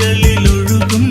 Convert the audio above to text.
ஆறுகளில் ஒழுகும்